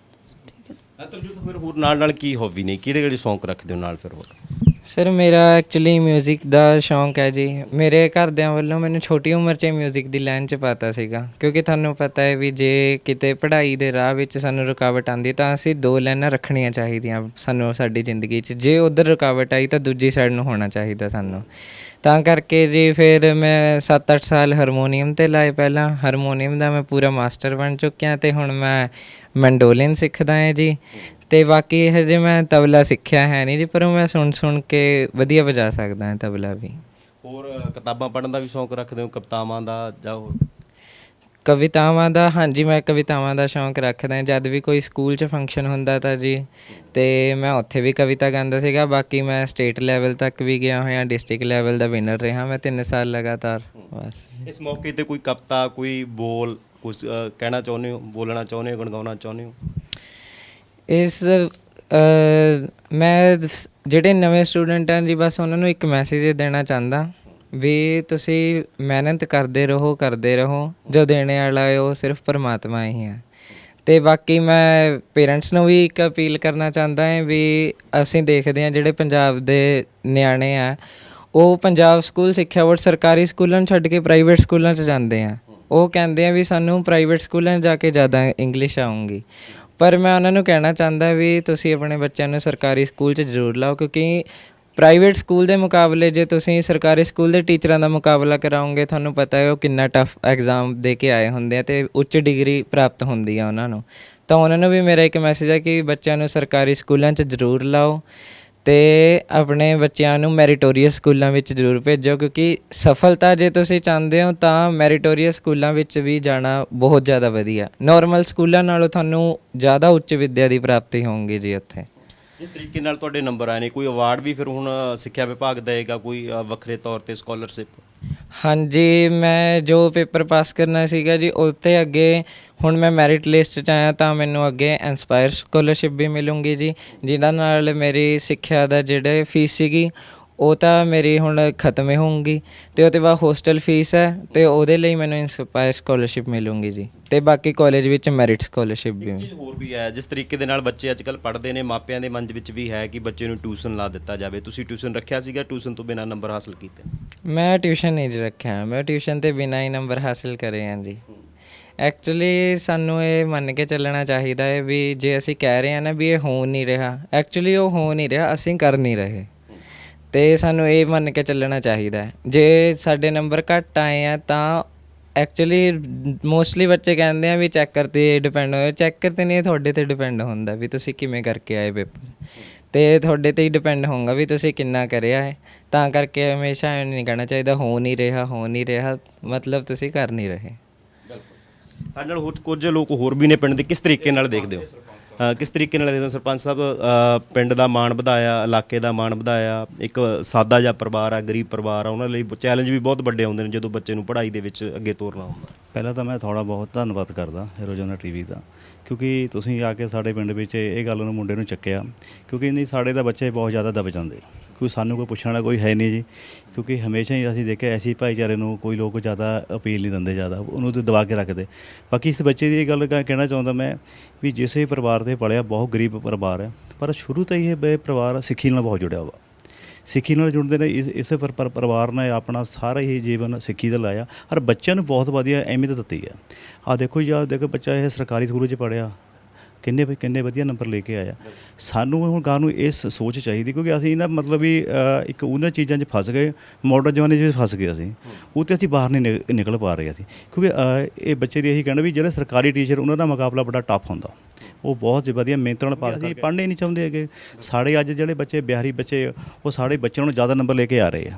ਠੀਕ ਹੈ ਤਰਜੁਤ ਫਿਰ ਹੋਰ ਨਾਲ ਨਾਲ ਕੀ ਹੌਬੀ ਨੇ? ਕਿਹੜੇ ਕਿਹੜੇ ਸ਼ੌਂਕ ਰੱਖਦੇ ਹੋ ਨਾਲ ਫਿਰ ਹੋਰ? ਸਰ ਮੇਰਾ ਐਕਚੁਅਲੀ 뮤직 ਦਾ ਸ਼ੌਂਕ ਹੈ ਜੀ ਮੇਰੇ ਘਰਦਿਆਂ ਵੱਲੋਂ ਮੈਨੂੰ ਛੋਟੀ ਉਮਰ 'ਚ 뮤직 ਦੀ ਲਾਈਨ 'ਚ ਪਾਤਾ ਸੀਗਾ ਕਿਉਂਕਿ ਤੁਹਾਨੂੰ ਪਤਾ ਹੈ ਵੀ ਜੇ ਕਿਤੇ ਪੜ੍ਹਾਈ ਦੇ ਰਾਹ ਵਿੱਚ ਸਾਨੂੰ ਰੁਕਾਵਟ ਆਂਦੀ ਤਾਂ ਅਸੀਂ ਦੋ ਲਾਈਨਾਂ ਰੱਖਣੀਆਂ ਚਾਹੀਦੀਆਂ ਸਾਨੂੰ ਸਾਡੀ ਜ਼ਿੰਦਗੀ 'ਚ ਜੇ ਉਧਰ ਰੁਕਾਵਟ ਆਈ ਤਾਂ ਦੂਜੀ ਸਾਈਡ ਨੂੰ ਹੋਣਾ ਚਾਹੀਦਾ ਸਾਨੂੰ ਤਾਂ ਕਰਕੇ ਜੀ ਫਿਰ ਮੈਂ 7-8 ਸਾਲ ਹਾਰਮੋਨੀਅਮ ਤੇ ਲਾਏ ਪਹਿਲਾਂ ਹਾਰਮੋਨੀਅਮ ਦਾ ਮੈਂ ਪੂਰਾ ਮਾਸਟਰ ਬਣ ਚੁੱਕਿਆ ਤੇ ਹੁਣ ਮੈਂ ਮੈਂਡੋਲਿਨ ਸਿੱਖਦਾ ਹਾਂ ਜੀ ਤੇ ਬਾਕੀ ਹਜੇ ਮੈਂ ਤਬਲਾ ਸਿੱਖਿਆ ਹੈ ਨਹੀਂ ਜੀ ਪਰ ਮੈਂ ਸੁਣ ਸੁਣ ਕੇ ਵਧੀਆ ਵਜਾ ਸਕਦਾ ਹਾਂ ਤਬਲਾ ਵੀ। ਹੋਰ ਕਿਤਾਬਾਂ ਪੜ੍ਹਨ ਦਾ ਵੀ ਸ਼ੌਂਕ ਰੱਖਦੇ ਹੋ ਕਵਿਤਾਵਾਂ ਦਾ ਜਾਂ ਹੋਰ? ਕਵਿਤਾਵਾਂ ਦਾ ਹਾਂਜੀ ਮੈਂ ਕਵਿਤਾਵਾਂ ਦਾ ਸ਼ੌਂਕ ਰੱਖਦਾ ਹਾਂ। ਜਦ ਵੀ ਕੋਈ ਸਕੂਲ 'ਚ ਫੰਕਸ਼ਨ ਹੁੰਦਾ ਤਾਂ ਜੀ ਤੇ ਮੈਂ ਉੱਥੇ ਵੀ ਕਵਿਤਾ ਗਾਉਂਦਾ ਸੀਗਾ। ਬਾਕੀ ਮੈਂ ਸਟੇਟ ਲੈਵਲ ਤੱਕ ਵੀ ਗਿਆ ਹੋਇਆ ਡਿਸਟ੍ਰਿਕਟ ਲੈਵਲ ਦਾ ਵਿਨਰ ਰਿਹਾ। ਮੈਂ 3 ਸਾਲ ਲਗਾਤਾਰ ਬਸ। ਇਸ ਮੌਕੇ ਤੇ ਕੋਈ ਕਵਿਤਾ ਕੋਈ ਬੋਲ ਕੁਝ ਕਹਿਣਾ ਚਾਹੁੰਦੇ ਹੋ ਬੋਲਣਾ ਚਾਹੁੰਦੇ ਹੋ ਗੁਣਗਾਉਣਾ ਚਾਹੁੰਦੇ ਹੋ? ਇਸ ਮੈਂ ਜਿਹੜੇ ਨਵੇਂ ਸਟੂਡੈਂਟ ਹਨ ਜੀ, ਬਸ ਉਹਨਾਂ ਨੂੰ ਇੱਕ ਮੈਸੇਜ ਦੇਣਾ ਚਾਹੁੰਦਾ ਵੀ ਤੁਸੀਂ ਮਿਹਨਤ ਕਰਦੇ ਰਹੋ ਕਰਦੇ ਰਹੋ। ਜੋ ਦੇਣੇ ਵਾਲਾ ਹੈ, ਉਹ ਸਿਰਫ ਪਰਮਾਤਮਾ ਹੀ ਹੈ। ਤੇ ਬਾਕੀ ਮੈਂ ਪੇਰੈਂਟਸ ਨੂੰ ਵੀ ਇੱਕ ਅਪੀਲ ਕਰਨਾ ਚਾਹੁੰਦਾ ਹਾਂ ਵੀ ਅਸੀਂ ਦੇਖਦੇ ਹਾਂ ਜਿਹੜੇ ਪੰਜਾਬ ਦੇ ਨਿਆਣੇ ਆ, ਉਹ ਪੰਜਾਬ ਸਕੂਲ, ਸਿੱਖਿਆ ਬੋਰਡ ਸਰਕਾਰੀ ਸਕੂਲਾਂ ਨੂੰ ਛੱਡ ਕੇ ਪ੍ਰਾਈਵੇਟ ਸਕੂਲਾਂ 'ਚ ਜਾਂਦੇ ਆ। ਉਹ ਕਹਿੰਦੇ ਆ ਵੀ ਸਾਨੂੰ ਪ੍ਰਾਈਵੇਟ ਸਕੂਲਾਂ 'ਚ ਜਾ ਕੇ ਜ਼ਿਆਦਾ ਇੰਗਲਿਸ਼ ਆਉਂਗੀ ਪਰ ਮੈਂ ਉਹਨਾਂ ਨੂੰ ਕਹਿਣਾ ਚਾਹੁੰਦਾ ਵੀ ਤੁਸੀਂ ਆਪਣੇ ਬੱਚਿਆਂ ਨੂੰ ਸਰਕਾਰੀ ਸਕੂਲ 'ਚ ਜ਼ਰੂਰ ਲਾਓ, ਕਿਉਂਕਿ ਪ੍ਰਾਈਵੇਟ ਸਕੂਲ ਦੇ ਮੁਕਾਬਲੇ ਜੇ ਤੁਸੀਂ ਸਰਕਾਰੀ ਸਕੂਲ ਦੇ ਟੀਚਰਾਂ ਦਾ ਮੁਕਾਬਲਾ ਕਰਾਓਗੇ, ਤੁਹਾਨੂੰ ਪਤਾ ਹੈ ਉਹ ਕਿੰਨਾ ਟਫ ਐਗਜ਼ਾਮ ਦੇ ਕੇ ਆਏ ਹੁੰਦੇ ਆ ਤੇ ਉੱਚ ਡਿਗਰੀ ਪ੍ਰਾਪਤ ਹੁੰਦੀ ਆ ਉਹਨਾਂ ਨੂੰ। ਤਾਂ ਉਹਨਾਂ ਨੂੰ ਵੀ ਮੇਰਾ ਇੱਕ ਮੈਸੇਜ ਹੈ ਕਿ ਬੱਚਿਆਂ ਨੂੰ ਸਰਕਾਰੀ ਸਕੂਲਾਂ 'ਚ ਜ਼ਰੂਰ ਲਾਓ। ਤੇ ਆਪਣੇ ਬੱਚਿਆਂ ਨੂੰ ਮੈਰੀਟੋਰੀਅਸ ਸਕੂਲਾਂ ਵਿੱਚ ਜ਼ਰੂਰ ਭੇਜੋ, ਕਿਉਂਕਿ ਸਫਲਤਾ ਜੇ ਤੁਸੀਂ ਚਾਹੁੰਦੇ ਹੋ ਤਾਂ ਮੈਰੀਟੋਰੀਅਸ ਸਕੂਲਾਂ ਵਿੱਚ ਵੀ ਜਾਣਾ ਬਹੁਤ ਜ਼ਿਆਦਾ ਵਧੀਆ। ਨਾਰਮਲ ਸਕੂਲਾਂ ਨਾਲੋਂ ਤੁਹਾਨੂੰ ਜ਼ਿਆਦਾ ਉੱਚ ਵਿੱਦਿਆ ਦੀ ਪ੍ਰਾਪਤੀ ਹੋਊਗੀ ਜੀ ਉੱਥੇ। ਜਿਸ ਤਰੀਕੇ ਨਾਲ ਤੁਹਾਡੇ ਨੰਬਰ ਆਏ ਨੇ, ਕੋਈ ਅਵਾਰਡ ਵੀ ਫਿਰ ਹੁਣ ਸਿੱਖਿਆ ਵਿਭਾਗ ਦੇਗਾ ਕੋਈ ਵੱਖਰੇ ਤੌਰ ਤੇ ਸਕਾਲਰਸ਼ਿਪ ਹਾਂਜੀ, ਮੈਂ ਜੋ ਪੇਪਰ ਪਾਸ ਕਰਨਾ ਸੀਗਾ ਜੀ ਉੱਤੇ ਅੱਗੇ ਹੁਣ ਮੈਂ ਮੈਰਿਟ ਲਿਸਟ 'ਚ ਆਇਆ ਤਾਂ ਮੈਨੂੰ ਅੱਗੇ ਇਨਸਪਾਇਰ ਸਕਾਲਰਸ਼ਿਪ ਵੀ ਮਿਲੂਗੀ ਜੀ ਜਿਹਨਾਂ ਨਾਲ ਮੇਰੀ ਸਿੱਖਿਆ ਦਾ ਜਿਹੜੇ ਫੀਸ ਸੀਗੀ ਉਹ ਤਾਂ ਮੇਰੀ ਹੁਣ ਖਤਮ ਹੀ ਹੋਊਗੀ ਤੇ ਉਹਦੇ ਬਾਅਦ ਹੋਸਟਲ ਫੀਸ ਹੈ ਤੇ ਉਹਦੇ ਲਈ ਮੈਨੂੰ ਇਨਸਪਾਇਰ ਸਕਾਲਰਸ਼ਿਪ ਮਿਲੂੰਗੀ ਜੀ ਤੇ ਬਾਕੀ ਕਾਲਜ ਵਿੱਚ ਮੈਰਿਟ ਸਕਾਲਰਸ਼ਿਪ ਵੀ ਇੱਕ ਚੀਜ਼ ਹੋਰ ਵੀ ਹੈ ਜਿਸ ਤਰੀਕੇ ਦੇ ਨਾਲ ਬੱਚੇ ਅੱਜਕੱਲ ਪੜ੍ਹਦੇ ਨੇ ਮਾਪਿਆਂ ਦੇ ਮਨ ਵਿੱਚ ਵੀ ਹੈ ਕਿ ਬੱਚੇ ਨੂੰ ਟਿਊਸ਼ਨ ਲਾ ਦਿੱਤਾ ਜਾਵੇ। ਤੁਸੀਂ ਟਿਊਸ਼ਨ ਰੱਖਿਆ ਸੀਗਾ? ਟਿਊਸ਼ਨ ਤੋਂ ਬਿਨਾਂ ਨੰਬਰ ਹਾਸਲ ਕੀਤੇ? ਮੈਂ ਟਿਊਸ਼ਨ ਨਹੀਂ ਰੱਖਿਆ। ਮੈਂ ਟਿਊਸ਼ਨ ਤੇ ਬਿਨਾਂ ਹੀ ਨੰਬਰ ਹਾਸਿਲ ਕਰੇ ਹਾਂ ਜੀ। ਐਕਚੁਅਲੀ ਸਾਨੂੰ ਇਹ ਮੰਨ ਕੇ ਚੱਲਣਾ ਚਾਹੀਦਾ ਹੈ ਵੀ ਜੇ ਅਸੀਂ ਕਹਿ ਰਹੇ ਹਾਂ ਨਾ ਵੀ ਇਹ ਹੋ ਨਹੀਂ ਰਿਹਾ ਐਕਚੁਅਲੀ ਉਹ ਹੋ ਨਹੀਂ ਰਿਹਾ ਅਸੀਂ ਕਰ ਨਹੀਂ ਰਹੇ। ਤੇ ਸਾਨੂੰ ਇਹ ਮੰਨ ਕੇ ਚੱਲਣਾ ਚਾਹੀਦਾ ਜੇ ਸਾਡੇ ਨੰਬਰ ਘੱਟ ਆਏ ਆ, ਤਾਂ ਐਕਚੁਅਲੀ ਮੋਸਟਲੀ ਬੱਚੇ ਕਹਿੰਦੇ ਆ ਵੀ ਚੈੱਕਰ ਤੇ ਡਿਪੈਂਡ ਹੋਏ ਚੈੱਕਰ ਤੇ ਨਹੀਂ ਤੁਹਾਡੇ ਤੇ ਡਿਪੈਂਡ ਹੁੰਦਾ ਵੀ ਤੁਸੀਂ ਕਿਵੇਂ ਕਰਕੇ ਆਏ ਪੇਪਰ ਤੇ ਤੁਹਾਡੇ ਤੇ ਹੀ ਡਿਪੈਂਡ ਹੋਊਗਾ ਵੀ ਤੁਸੀਂ ਕਿੰਨਾ ਕਰਿਆ ਹੈ। ਤਾਂ ਕਰਕੇ ਹਮੇਸ਼ਾ ਐਂ ਨਹੀਂ ਕਹਿਣਾ ਚਾਹੀਦਾ, ਹੋ ਨਹੀਂ ਰਿਹਾ, ਹੋ ਨਹੀਂ ਰਿਹਾ, ਮਤਲਬ ਤੁਸੀਂ ਕਰ ਨਹੀਂ ਰਹੇ। ਸਾਡੇ ਨਾਲ ਹੋਰ ਕੁਝ ਲੋਕ ਹੋਰ ਵੀ ਨੇ ਪਿੰਡ ਦੇ, ਕਿਸ ਤਰੀਕੇ ਨਾਲ ਦੇਖਦੇ ਹੋ? ਕਿਸ ਤਰੀਕੇ ਨਾਲ ਦੇਖਦੇ ਹੋ ਸਰਪੰਚ ਸਾਹਿਬ ਪਿੰਡ ਦਾ ਮਾਣ ਵਧਾਇਆ, ਇਲਾਕੇ ਦਾ ਮਾਣ ਵਧਾਇਆ? ਇੱਕ ਸਾਦਾ ਜਿਹਾ ਪਰਿਵਾਰ ਆ, ਗਰੀਬ ਪਰਿਵਾਰ ਆ, ਉਹਨਾਂ ਲਈ ਚੈਲੰਜ ਵੀ ਬਹੁਤ ਵੱਡੇ ਆਉਂਦੇ ਨੇ ਜਦੋਂ ਬੱਚੇ ਨੂੰ ਪੜ੍ਹਾਈ ਦੇ ਵਿੱਚ ਅੱਗੇ ਤੋਰਨਾ ਹੁੰਦਾ। ਪਹਿਲਾਂ ਤਾਂ ਮੈਂ ਥੋੜਾ ਬਹੁਤ ਧੰਨਵਾਦ ਕਰਦਾ ਰੋਜ਼ਾਨਾ ਟੀਵੀ ਦਾ, ਕਿਉਂਕਿ ਤੁਸੀਂ ਆ ਕੇ ਸਾਡੇ ਪਿੰਡ ਵਿੱਚ ਇਹ ਗੱਲ ਨੂੰ ਮੁੰਡੇ ਨੂੰ ਚੱਕਿਆ, ਕਿਉਂਕਿ ਨਹੀਂ ਸਾਡੇ ਤਾਂ ਬੱਚੇ ਬਹੁਤ ਜ਼ਿਆਦਾ ਦਬ ਜਾਂਦੇ। ਕੋਈ ਸਾਨੂੰ ਕੋਈ ਪੁੱਛਣ ਵਾਲਾ ਕੋਈ ਹੈ ਨਹੀਂ ਜੀ। ਕਿਉਂਕਿ ਹਮੇਸ਼ਾ ਹੀ ਅਸੀਂ ਦੇਖਿਆ ਐਸੀ ਭਾਈਚਾਰੇ ਨੂੰ ਕੋਈ ਲੋਕ ਜ਼ਿਆਦਾ ਅਪੀਲ ਨਹੀਂ ਦਿੰਦੇ ਜ਼ਿਆਦਾ, ਉਹਨੂੰ ਤੇ ਦਬਾ ਕੇ ਰੱਖਦੇ। ਬਾਕੀ ਇਸ ਬੱਚੇ ਦੀ ਇਹ ਗੱਲ ਕ- ਕਹਿਣਾ ਚਾਹੁੰਦਾ ਮੈਂ ਵੀ ਜਿਸੇ ਪਰਿਵਾਰ ਤੇ ਪੜਿਆ ਬਹੁਤ ਗਰੀਬ ਪਰਿਵਾਰ ਹੈ। ਪਰ ਸ਼ੁਰੂ ਤੋਂ ਹੀ ਇਹ ਪਰਿਵਾਰ ਸਿੱਖੀ ਨਾਲ ਬਹੁਤ ਜੁੜਿਆ ਵਾ। ਸਿੱਖੀ ਨਾਲ ਜੁੜਦੇ ਨੇ, ਇਸ, ਇਸੇ ਪਰ ਪਰਿਵਾਰ ਨੇ ਆਪਣਾ ਸਾਰਾ ਹੀ ਜੀਵਨ ਸਿੱਖੀ ਦਾ ਲਾਇਆ। ਔਰ ਬੱਚਿਆਂ ਨੂੰ ਬਹੁਤ ਵਧੀਆ ਅਹਿਮੀਅਤ ਦਿੱਤੀ ਹੈ। ਆ ਦੇਖੋ ਜੀ ਆ ਦੇਖੋ ਬੱਚਾ ਇਹ ਸਰਕਾਰੀ ਸਕੂਲ 'ਚ ਪੜਿਆ ਕਿੰਨੇ ਕਿੰਨੇ ਵਧੀਆ ਨੰਬਰ ਲੈ ਕੇ ਆਇਆ। ਸਾਨੂੰ ਹੁਣ ਗਾਂ ਨੂੰ ਇਸ ਸੋਚ ਚਾਹੀਦੀ ਕਿਉਂਕਿ ਅਸੀਂ ਨਾ ਮਤਲਬ ਵੀ ਇੱਕ ਉਹਨਾਂ ਚੀਜ਼ਾਂ 'ਚ ਫਸ ਗਏ ਮਾਡਰਨ ਜ਼ਮਾਨੇ 'ਚ ਫਸ ਗਏ ਅਸੀਂ। ਉਹ ਤੇ ਅਸੀਂ ਬਾਹਰ ਨਹੀਂ ਨਿਕ- ਨਿਕਲ ਪਾ ਰਹੇ ਅਸੀਂ। ਕਿਉਂਕਿ ਇਹ ਬੱਚੇ ਦੀ ਇਹੀ ਕਹਿਣਾ ਵੀ ਜਿਹੜੇ ਸਰਕਾਰੀ ਟੀਚਰ ਉਹਨਾਂ ਦਾ ਮੁਕਾਬਲਾ ਬੜਾ ਟਫ ਹੁੰਦਾ। ਉਹ ਬਹੁਤ ਵਧੀਆ ਮਿਹਨਤ ਨਾਲ ਪਾਸ ਅਸੀਂ ਪੜ੍ਹਨੇ ਨਹੀਂ ਚਾਹੁੰਦੇ ਹੈਗੇ। ਸਾਡੇ ਅੱਜ ਜਿਹੜੇ ਬੱਚੇ ਬਿਹਾਰੀ ਬੱਚੇ ਉਹ ਸਾਡੇ ਬੱਚਿਆਂ ਨੂੰ ਜ਼ਿਆਦਾ ਨੰਬਰ ਲੈ ਕੇ ਆ ਰਹੇ ਆ।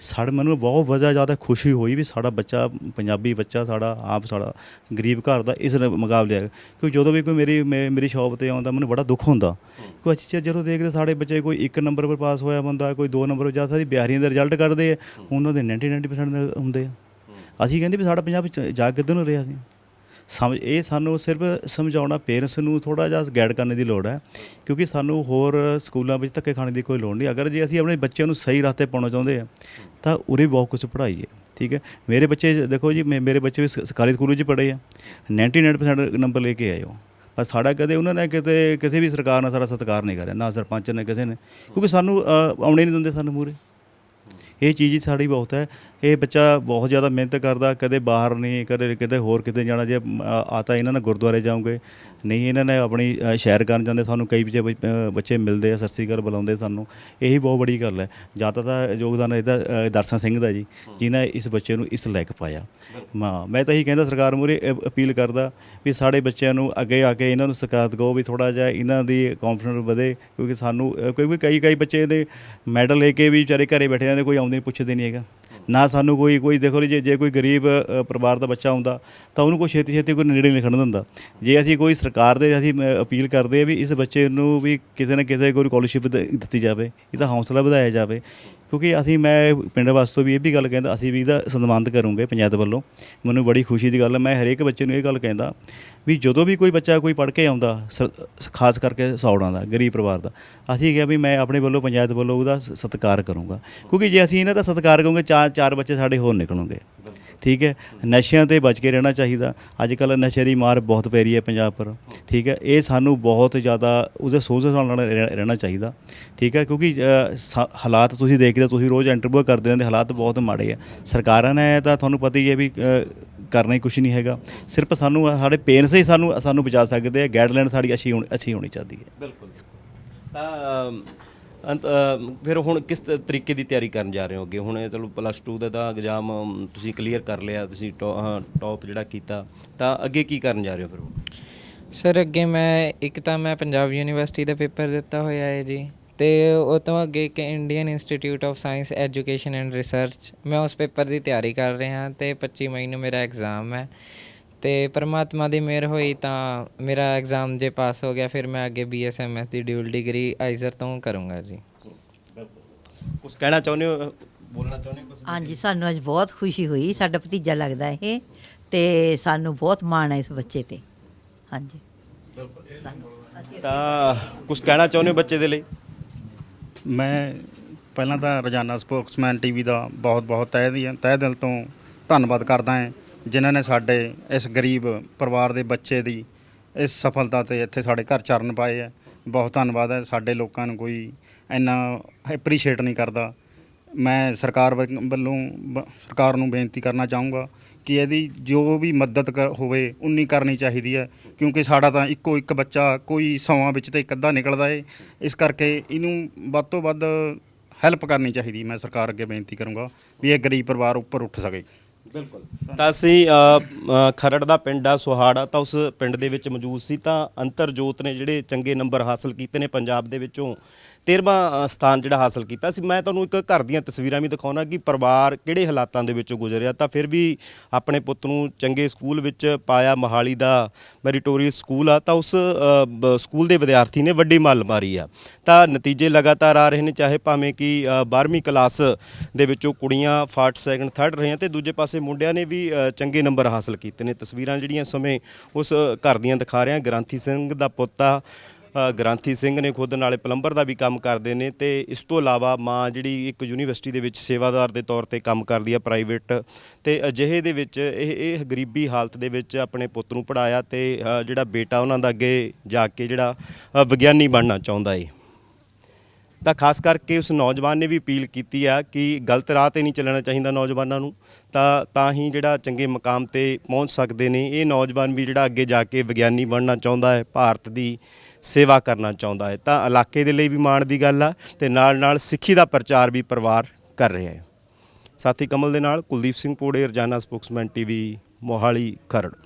ਸਾਡ ਮੈਨੂੰ ਬਹੁਤ ਵਜ੍ਹਾ, ਜ਼ਿਆਦਾ ਖੁਸ਼ੀ ਹੋਈ ਵੀ ਸਾਡਾ ਬੱਚਾ, ਪੰਜਾਬੀ ਬੱਚਾ ਸਾਡਾ, ਆਪ ਸਾਡਾ ਗਰੀਬ ਘਰ ਦਾ ਇਸ ਮੁਕਾਬਲੇ ਹੈ ਕਿਉਂਕਿ ਜਦੋਂ ਵੀ ਕੋਈ ਮੇਰੀ, ਮੇ- ਮੇਰੀ ਸ਼ੌਪ ਤੇ ਆਉਂਦਾ, ਮੈਨੂੰ ਬੜਾ ਦੁੱਖ ਹੁੰਦਾ। ਕੋਈ ਅੱਛੀ ਚੀਜ਼ ਜਦੋਂ ਦੇਖਦੇ ਸਾਡੇ ਬੱਚੇ ਕੋਈ ਇੱਕ ਨੰਬਰ ਪਰ ਪਾਸ ਹੋਇਆ ਬੰਦਾ, ਕੋਈ ਦੋ ਨੰਬਰ ਜਾਂ ਸਾਡੀ ਬਿਹਾਰੀਆਂ ਦੇ ਰਿਜ਼ਲਟ ਕੱਢਦੇ ਆ, ਉਹਨਾਂ ਦੇ 90 90% ਹੁੰਦੇ ਆ। ਅਸੀਂ ਕਹਿੰਦੇ ਵੀ ਸਾਡਾ ਪੰਜਾਬ ਚ ਜਾ ਕਿੱਧਰ ਨੂੰ ਰਿਹਾ ਸੀ। ਸਮਝ, ਇਹ ਸਾਨੂੰ ਸਿਰਫ ਸਮਝਾਉਣਾ ਪੇਰੈਂਟਸ ਨੂੰ ਥੋੜਾ ਜਿਹਾ ਗਾਈਡ ਕਰਨ ਦੀ ਲੋੜ ਹੈ, ਕਿਉਂਕਿ ਸਾਨੂੰ ਹੋਰ ਸਕੂਲਾਂ ਵਿੱਚ ਧੱਕੇ ਖਾਣ ਦੀ ਕੋਈ ਲੋੜ ਨਹੀਂ। ਅਗਰ ਜੇ ਅਸੀਂ ਆਪਣੇ ਬੱਚਿਆਂ ਨੂੰ ਸਹੀ ਰਾਹ 'ਤੇ ਪਾਉਣਾ ਚਾਹੁੰਦੇ ਆ ਤਾਂ ਉਰੇ ਬਹੁਤ ਕੁਝ ਪੜ੍ਹਾਈ ਹੈ ਠੀਕ ਹੈ? ਮੇਰੇ ਬੱਚੇ, ਦੇਖੋ ਜੀ, ਮੇ- ਮੇਰੇ ਬੱਚੇ ਵੀ ਸਰਕਾਰੀ ਸਕੂਲ ਵਿੱਚ ਪੜ੍ਹੇ ਆ। 99% ਨੰਬਰ ਲੈ ਕੇ ਆਏ ਹੋ ਪਰ ਸਾਡਾ ਕਦੇ, ਉਹਨਾਂ ਨੇ ਕਿਤੇ, ਕਿਸੇ ਵੀ ਸਰਕਾਰ ਨੇ ਸਾਰਾ ਸਤਿਕਾਰ ਨਹੀਂ ਕਰਿਆ, ਨਾ ਸਰਪੰਚ ਨੇ, ਕਿਸੇ ਨੇ। ਕਿਉਂਕਿ ਸਾਨੂੰ ਆਉਣੇ ਨਹੀਂ ਦਿੰਦੇ ਸਾਨੂੰ ਮੂਰੇ ਇਹ ਚੀਜ਼ ਸਾਡੀ ਬਹੁਤ ਹੈ। ਇਹ ਬੱਚਾ ਬਹੁਤ ਜ਼ਿਆਦਾ ਮਿਹਨਤ ਕਰਦਾ ਕਦੇ ਬਾਹਰ ਨਹੀਂ ਕਦੇ ਕਿਤੇ ਹੋਰ ਕਿਤੇ ਜਾਣਾ ਜੇ ਮ, ਆ ਤਾਂ ਇਹਨਾਂ ਨੇ ਗੁਰਦੁਆਰੇ ਜਾਓਗੇ। ਨਹੀਂ ਇਹਨਾਂ ਨੇ ਆਪਣੀ ਸ਼ਹਿਰ ਕਰਨ ਜਾਂਦੇ ਸਾਨੂੰ ਕਈ ਬੱਚੇ ਬੱਚ- ਬੱਚੇ ਮਿਲਦੇ ਆ ਸਤਿ ਕਰ ਬੁਲਾਉਂਦੇ ਸਾਨੂੰ। ਇਹੀ ਬਹੁਤ ਬੜੀ ਗੱਲ ਹੈ। ਜ਼ਿਆਦਾ ਤਾਂ ਯੋਗਦਾਨ ਇਹਦਾ ਦਰਸ਼ਨ ਸਿੰਘ ਦਾ ਜੀ ਜਿਨ੍ਹਾਂ ਇਸ ਬੱਚੇ ਨੂੰ ਇਸ ਲਾਇਕ ਪਾਇਆ। ਮਾਂ ਮੈਂ ਤਾਂ ਇਹੀ ਕਹਿੰਦਾ ਸਰਕਾਰ ਮੂਹਰੇ ਅਪੀਲ ਕਰਦਾ ਵੀ ਸਾਡੇ ਬੱਚਿਆਂ ਨੂੰ ਅੱਗੇ ਆ ਕੇ ਇਹਨਾਂ ਨੂੰ ਸ਼ਿਕਾਇਤ ਕਹੋ ਵੀ ਥੋੜਾ ਜਿਹਾ ਇਹਨਾਂ ਦੀ ਕੌਨਫੀਡੈਂਸ ਵਧੇ ਕਿਉਂਕਿ ਸਾਨੂੰ ਕਿਉਂਕਿ ਕਈ ਕਈ ਬੱਚੇ ਦੇ ਮੈਡਲ ਲੈ ਕੇ ਵੀ ਵਿਚਾਰੇ ਘਰੇ ਬੈਠੇ ਰਹਿੰਦੇ ਕੋਈ ਆਉਂਦੇ ਨਹੀਂ ਪੁੱਛਦੇ ਨਹੀਂ ਹੈਗਾ। ਨਾ ਸਾਨੂੰ ਕੋਈ ਕੋਈ ਦੇਖੋ ਜੀ ਜੇ ਜੇ ਕੋਈ ਗਰੀਬ ਅ, ਪਰਿਵਾਰ ਦਾ ਬੱਚਾ ਹੁੰਦਾ ਤਾਂ ਉਹਨੂੰ ਕੋਈ ਛੇਤੀ ਛੇਤੀ ਕੋਈ ਨੇੜੇ ਨਹੀਂ ਲਿਖਣ ਦਿੰਦਾ। ਜੇ ਅਸੀਂ ਕੋਈ ਸਰਕਾਰ ਦੇ ਅਸੀਂ ਅ, ਅਪੀਲ ਕਰਦੇ ਆ ਵੀ ਇਸ ਬੱਚੇ ਨੂੰ ਵੀ ਕਿਸੇ ਨਾ ਕਿਸੇ ਕੋਈ ਸਕਾਲਰਸ਼ਿਪ ਦਿੱਤੀ ਜਾਵੇ ਇਹਦਾ ਹੌਸਲਾ ਵਧਾਇਆ ਜਾਵੇ। ਕਿਉਂਕਿ ਅਸੀਂ ਮੈਂ ਪਿੰਡ ਵਾਸਤੇ ਵੀ ਇਹ ਵੀ ਗੱਲ ਕਹਿੰਦਾ ਅਸੀਂ ਵੀ ਇਹਦਾ ਸਨਮਾਨਿਤ ਕਰੂੰਗੇ ਪੰਚਾਇਤ ਵੱਲੋਂ। ਮੈਨੂੰ ਬੜੀ ਖੁਸ਼ੀ ਦੀ ਗੱਲ ਹੈ ਮੈਂ ਹਰੇਕ ਬੱਚੇ ਨੂੰ ਇਹ ਗੱਲ ਕਹਿੰਦਾ ਵੀ ਜਦੋਂ ਵੀ ਕੋਈ ਬੱਚਾ ਕੋਈ ਪੜ੍ਹ ਕੇ ਆਉਂਦਾ ਸ- ਖਾਸ ਕਰਕੇ ਸੌੜਾਂ ਦਾ ਗਰੀਬ ਪਰਿਵਾਰ ਦਾ ਅਸੀਂ ਕਿਹਾ ਵੀ ਮੈਂ ਆਪਣੇ ਵੱਲੋਂ ਪੰਚਾਇਤ ਵੱਲੋਂ ਉਹਦਾ ਸਤਿਕਾਰ ਕਰੂੰਗਾ। ਕਿਉਂਕਿ ਜੇ ਅਸੀਂ ਇਹਨਾਂ ਦਾ ਸਤਿਕਾਰ ਕਰਾਂਗੇ ਚਾਰ ਚਾਰ ਬੱਚੇ ਸਾਡੇ ਹੋਰ ਨਿਕਲਣਗੇ। ਠੀਕ ਹੈ? ਨਸ਼ਿਆਂ ਤੇ ਬਚ ਕੇ ਰਹਿਣਾ ਚਾਹੀਦਾ। ਅੱਜ ਕੱਲ੍ਹ ਨਸ਼ੇ ਦੀ ਮਾਰ ਬਹੁਤ ਪੈ ਰਹੀ ਹੈ ਪੰਜਾਬ ਪਰ। ਠੀਕ ਹੈ? ਇਹ ਸਾਨੂੰ ਬਹੁਤ ਜ਼ਿਆਦਾ ਉਹਦੇ ਸੋਚ ਦੇ ਨਾਲ ਰਹਿ- ਰਹਿਣਾ ਚਾਹੀਦਾ। ਠੀਕ ਹੈ? ਕਿਉਂਕਿ ਹਾਲਾਤ ਤੁਸੀਂ ਦੇਖਦੇ ਹੋ, ਤੁਸੀਂ ਰੋਜ਼ ਇੰਟਰਵਿਊ ਕਰਦੇ ਰਹਿੰਦੇ ਹਾਲਾਤ ਬਹੁਤ ਮਾੜੇ ਆ। ਸਰਕਾਰਾਂ ਨੇ ਤਾਂ ਤੁਹਾਨੂੰ ਪਤਾ ਹੀ ਹੈ ਵੀ ਕਰਨਾ ਹੀ ਕੁਝ ਨਹੀਂ ਹੈਗਾ। ਸਿਰਫ ਸਾਨੂੰ ਸਾਡੇ ਪੇਰੈਂਟਸ ਹੀ ਸਾਨੂੰ ਸਾਨੂੰ ਬਚਾ ਸਕਦੇ ਆ। ਗਾਈਡਲਾਈਨ ਸਾਡੀ ਅੱਛੀ ਹੋਣੀ ਅੱਛੀ ਹੋਣੀ ਚਾਹੀਦੀ ਹੈ। ਬਿਲਕੁਲ ਤਾਂ ਫਿਰ ਹੁਣ ਕਿਸ ਤਰੀਕੇ ਦੀ ਤਿਆਰੀ ਕਰਨ ਜਾ ਰਹੇ ਹੋ ਅੱਗੇ? ਹੁਣ ਇਹ ਚਲੋ ਪਲੱਸ 2 ਦਾ ਤਾਂ ਐਗਜ਼ਾਮ ਅਮ, ਤੁਸੀਂ ਕਲੀਅਰ ਕਰ ਲਿਆ ਤੁਸੀਂ ਟੌਪ ਜਿਹੜਾ ਕੀਤਾ ਤਾਂ ਅੱਗੇ ਕੀ ਕਰਨ ਜਾ ਰਹੇ ਹੋ ਫਿਰ ਹੁਣ? ਸਰ ਅੱਗੇ ਮੈਂ ਇੱਕ ਤਾਂ ਮੈਂ ਪੰਜਾਬ ਯੂਨੀਵਰਸਿਟੀ ਦਾ ਪੇਪਰ ਦਿੱਤਾ ਹੋਇਆ ਹੈ ਜੀ। ਤੇ ਉਹ ਤੋਂ ਅੱਗੇ ਇੱਕ Indian Institute of Science Education and Research ਮੈਂ ਉਸ ਪੇਪਰ ਦੀ ਤਿਆਰੀ ਕਰ ਰਿਹਾ ਤੇ 25 ਮਈ ਨੂੰ ਮੇਰਾ ਐਗਜ਼ਾਮ ਹੈ। ਤੇ ਪਰਮਾਤਮਾ ਦੀ ਮਿਹਰ ਹੋਈ ਤਾਂ ਮੇਰਾ ਐਗਜ਼ਾਮ ਜੇ ਪਾਸ ਹੋ ਗਿਆ ਫਿਰ ਮੈਂ ਅੱਗੇ ਬੀਐਸਐਮਐਸ ਦੀ ਡਿਊਲ ਡਿਗਰੀ ਆਈਜ਼ਰ ਤੋਂ ਕਰੂੰਗਾ ਜੀ। ਕੁਝ ਕਹਿਣਾ ਚਾਹੁੰਦੇ ਹੋ? ਬੋਲਣਾ ਚਾਹੁੰਦੇ ਹੋ ਕੁਛ ਹਾਂਜੀ ਸਾਨੂੰ ਅੱਜ ਬਹੁਤ ਖੁਸ਼ੀ ਹੋਈ ਸਾਡਾ ਭਤੀਜਾ ਲੱਗਦਾ ਇਹ ਤੇ ਸਾਨੂੰ ਬਹੁਤ ਮਾਣ ਹੈ ਇਸ ਬੱਚੇ ਤੇ। ਹਾਂਜੀ। ਤਾਂ ਕੁਝ ਕਹਿਣਾ ਚਾਹੁੰਦੇ ਹੋ ਬੱਚੇ ਦੇ ਲਈ? ਮੈਂ ਪਹਿਲਾਂ ਤਾਂ ਰੋਜ਼ਾਨਾ ਸਪੋਕਸਮੈਨ ਟੀਵੀ ਦਾ ਬਹੁਤ ਬਹੁਤ ਤਹਿ ਦੀ, ਤਹਿ ਦਿਲ ਤੋਂ ਧੰਨਵਾਦ ਕਰਦਾ ਹਾਂ ਜਿਨ੍ਹਾਂ ਨੇ ਸਾਡੇ ਇਸ ਗਰੀਬ ਪਰਿਵਾਰ ਦੇ ਬੱਚੇ ਦੀ ਇਸ ਸਫਲਤਾ ਤੇ ਇੱਥੇ ਸਾਡੇ ਘਰ ਚਰਨ ਪਾਏ ਹੈ। ਬਹੁਤ ਧੰਨਵਾਦ ਹੈ। ਸਾਡੇ ਲੋਕਾਂ ਨੂੰ ਕੋਈ ਇੰਨਾ ਐਪਰੀਸ਼ੀਏਟ ਨਹੀਂ ਕਰਦਾ। ਮੈਂ ਸਰਕਾਰ ਵੱਲ- ਵੱਲੋਂ ਬ- ਸਰਕਾਰ ਨੂੰ ਬੇਨਤੀ ਕਰਨਾ ਚਾਹੂੰਗਾ ਕਿ ਇਹਦੀ ਜੋ ਵੀ ਮਦਦ ਹੋਵੇ ਉਨੀ ਕਰਨੀ ਚਾਹੀਦੀ ਹੈ। ਕਿਉਂਕਿ ਸਾਡਾ ਤਾਂ ਇੱਕੋ ਇੱਕ ਬੱਚਾ ਕੋਈ ਸੌਆਂ ਵਿੱਚ ਤੇ ਇੱਕ ਅੱਧਾ ਨਿਕਲਦਾ ਏ। ਇਸ ਕਰਕੇ ਇਹਨੂੰ ਵੱਧ ਤੋਂ ਵੱਧ ਹੈਲਪ ਕਰਨੀ ਚਾਹੀਦੀ ਮੈਂ ਸਰਕਾਰ ਅੱਗੇ ਬੇਨਤੀ ਕਰੂੰਗਾ ਵੀ ਇਹ ਗਰੀਬ ਪਰਿਵਾਰ ਉੱਪਰ ਉੱਠ ਸਕੇ। ਬਿਲਕੁਲ। ਤਾਂ ਅਸੀਂ ਖਰੜ ਦਾ ਪਿੰਡ ਆ ਸੁਹਾੜਾ ਤਾਂ ਉਸ ਪਿੰਡ ਦੇ ਵਿੱਚ ਮੌਜੂਦ ਸੀ। ਤਾਂ ਅੰਤਰਜੋਤ ਨੇ ਜਿਹੜੇ ਚੰਗੇ ਨੰਬਰ ਹਾਸਲ ਕੀਤੇ ਨੇ ਪੰਜਾਬ ਦੇ ਵਿੱਚੋਂ 13ਵਾਂ ਸਥਾਨ ਜਿਹੜਾ ਹਾਸਲ ਕੀਤਾ ਸੀ। ਮੈਂ ਤੁਹਾਨੂੰ ਇੱਕ ਘਰ ਦੀਆਂ ਤਸਵੀਰਾਂ ਵੀ ਦਿਖਾਉਣਾ ਕਿ ਪਰਿਵਾਰ ਕਿਹੜੇ ਹਾਲਾਤਾਂ ਦੇ ਵਿੱਚੋਂ ਗੁਜ਼ਰਿਆ ਤਾਂ ਫਿਰ ਵੀ ਆਪਣੇ ਪੁੱਤ ਨੂੰ ਚੰਗੇ ਸਕੂਲ ਵਿੱਚ ਪਾਇਆ ਮੋਹਾਲੀ ਦਾ ਮੈਰੀਟੋਰੀਅਸ ਸਕੂਲ ਆ, ਤਾਂ ਉਸ ਸਕੂਲ ਦੇ ਵਿਦਿਆਰਥੀ ਨੇ ਵੱਡੀ ਮੱਲ ਮਾਰੀ ਆ। ਤਾਂ ਨਤੀਜੇ ਲਗਾਤਾਰ ਆ ਰਹੇ ਨੇ, ਚਾਹੇ ਭਾਵੇਂ ਕਿ 12ਵੀਂ ਕਲਾਸ ਦੇ ਵਿੱਚੋਂ ਕੁੜੀਆਂ ਫਾਸਟ, ਸੈਕੰਡ, ਥਰਡ ਰਹੀਆਂ ਤੇ ਦੂਜੇ ਪਾਸੇ ਮੁੰਡਿਆਂ ਨੇ ਵੀ ਚੰਗੇ ਨੰਬਰ ਹਾਸਲ ਕੀਤੇ ਨੇ। ਤਸਵੀਰਾਂ ਜਿਹੜੀਆਂ ਸਮੇਂ ਉਸ ਘਰ ਦੀਆਂ ਦਿਖਾ ਰਿਹਾ, ਗ੍ਰਾਂਥੀ ਸਿੰਘ ਦਾ ਪੁੱਤ ਆ ਗ੍ਰਾਂਥੀ ਸਿੰਘ ਨੇ ਖੁਦ ਨਾਲੇ ਪਲੰਬਰ ਦਾ ਵੀ ਕੰਮ ਕਰਦੇ ਨੇ ਤੇ ਇਸ ਤੋਂ ਇਲਾਵਾ ਮਾਂ ਜਿਹੜੀ ਇੱਕ ਯੂਨੀਵਰਸਿਟੀ ਦੇ ਵਿੱਚ ਸੇਵਾਦਾਰ ਦੇ ਤੌਰ ਤੇ ਕੰਮ ਕਰਦੀ ਆ ਪ੍ਰਾਈਵੇਟ ਤੇ ਅਜਿਹੇ ਦੇ ਵਿੱਚ ਇਹ ਇਹ ਗਰੀਬੀ ਹਾਲਤ ਦੇ ਵਿੱਚ ਆਪਣੇ ਪੁੱਤ ਨੂੰ ਪੜਾਇਆ ਤੇ ਜਿਹੜਾ ਬੇਟਾ ਉਹਨਾਂ ਦਾ ਅੱਗੇ ਜਾ ਕੇ ਜਿਹੜਾ ਵਿਗਿਆਨੀ ਬਣਨਾ ਚਾਹੁੰਦਾ ਏ। ਤਾਂ ਖਾਸ ਕਰਕੇ ਉਸ ਨੌਜਵਾਨ ਨੇ ਵੀ ਅਪੀਲ ਕੀਤੀ ਆ ਕਿ ਗਲਤ ਰਾਹ ਤੇ ਨਹੀਂ ਚੱਲਣਾ ਚਾਹੀਦਾ ਨੌਜਵਾਨਾਂ ਨੂੰ। ਤਾਂ ਤਾਂ ਹੀ ਜਿਹੜਾ ਚੰਗੇ ਮਕਾਮ ਤੇ ਪਹੁੰਚ ਸਕਦੇ ਨੇ। ਇਹ ਨੌਜਵਾਨ ਵੀ ਜਿਹੜਾ ਅੱਗੇ ਜਾ ਕੇ ਵਿਗਿਆਨੀ ਬਣਨਾ ਚਾਹੁੰਦਾ ਹੈ, ਭਾਰਤ ਦੀ ਸੇਵਾ ਕਰਨਾ ਚਾਹੁੰਦਾ ਹੈ। ਤਾਂ ਇਲਾਕੇ ਦੇ ਲਈ ਵੀ ਮਾਣ ਦੀ ਗੱਲ ਆ ਤੇ ਨਾਲ ਨਾਲ ਸਿੱਖੀ ਦਾ ਪ੍ਰਚਾਰ ਵੀ ਪਰਿਵਾਰ ਕਰ ਰਿਹਾ ਹੈ। ਸਾਥੀ ਕਮਲ ਦੇ ਨਾਲ ਕੁਲਦੀਪ ਸਿੰਘ ਪੋੜੇ, ਰਜਾਨਾ ਸਪੋਕਸਮੈਨ ਟੀਵੀ, ਮੋਹਾਲੀ, ਖਰੜ।